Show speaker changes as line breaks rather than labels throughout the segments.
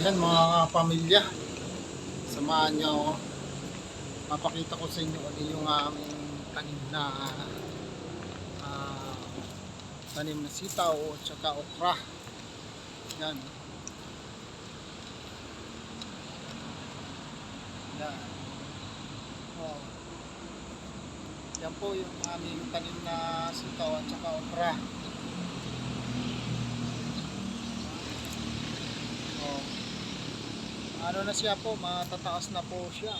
Yan mga pamilya. Samahan niyo ako. Mapakita ko sa inyo ano yung aming tanim na ah, tanim na sitaw at saka okra. Yan. Yan. Oh. Yan po yung aming tanim na sitaw at saka okra. Ano na siya po, matataas na po siya.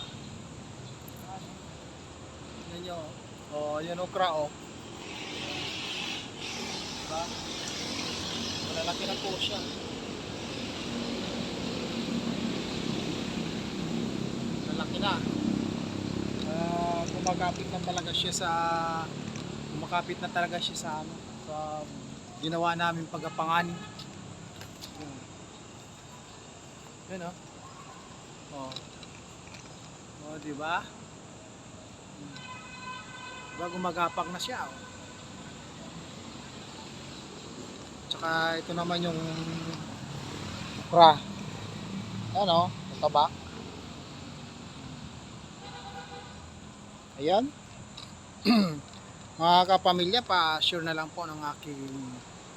Yan nyo. Oh, yan okra oh. Diba? Malalaki na po siya. Malalaki na. Ah, kumakapit na talaga siya sa kumakapit na talaga siya sa ano sa ginawa namin pagapangan. Yun. Yun oh. Oh. Oh, di ba? Diba gumagapak na siya oh. Tsaka ito naman yung okra. Ano? Tabak. Ayan. Mga kapamilya, pa-share na lang po ng aking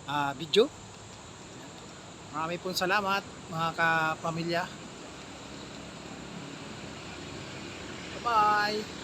ah, video. Marami pong salamat mga kapamilya. はい